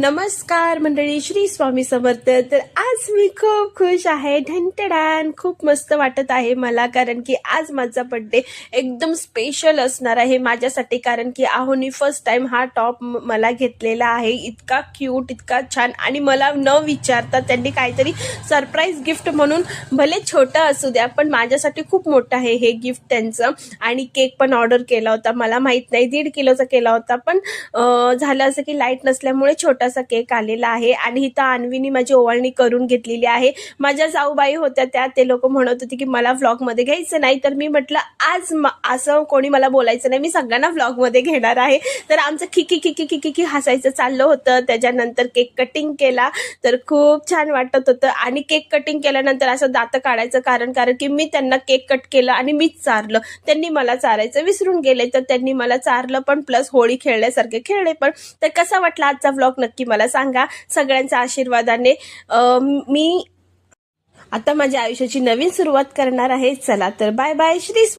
नमस्कार मंडळी श्री स्वामी समर्थ. तर आज मी खूप खुश आहे ढंटडान खूप मस्त वाटत आहे मला कारण की आज माझा बड्डे एकदम स्पेशल असणार आहे माझ्यासाठी कारण की आहोनी फर्स्ट टाइम हा टॉप मला घेतलेला आहे. इतका क्यूट इतका छान आणि मला न विचारता त्यांनी काहीतरी सरप्राईज गिफ्ट म्हणून भले छोटं असू द्या पण माझ्यासाठी खूप मोठं आहे हे गिफ्ट त्यांचं. आणि केक पण ऑर्डर केला होता. मला माहीत नाही दीड किलोचा केला होता पण झालं असं की लाइट नसल्यामुळे छोटासा केक आलेला आहे आणि इथं अन्वीनी माझी ओवाळणी करून घेतलेली आहे. माझ्या जाऊबाई होत्या त्या ते लोक म्हणत होते की मला व्लॉगमध्ये घ्यायचं नाही. तर मी म्हटलं आज म- असं कोणी मला बोलायचं नाही. मी सगळ्यांना व्लॉगमध्ये घेणार आहे. तर आमचं खिकी खिकी खिकी खिकी हसायचं चाललं होतं. त्याच्यानंतर केक कटिंग केला. तर खूप छान वाटत होतं. आणि केक कटिंग केल्यानंतर असं दातं काढायचं कारण कारण की मी त्यांना केक कट केलं आणि मीच चारलं. त्यांनी मला चारायचं विसरून गेले. तर त्यांनी मला चारलं पण प्लस होळी खेळल्यासारखे खेळले पण. तर कसा वाटला आजचा व्लॉग नक्की मला सांगा सगळ्यांच्या आशीर्वादाने. अं, मी आता माझ्या आयुष्याची नवीन सुरुवात करणार आहे. चला तर बाय बाय श्री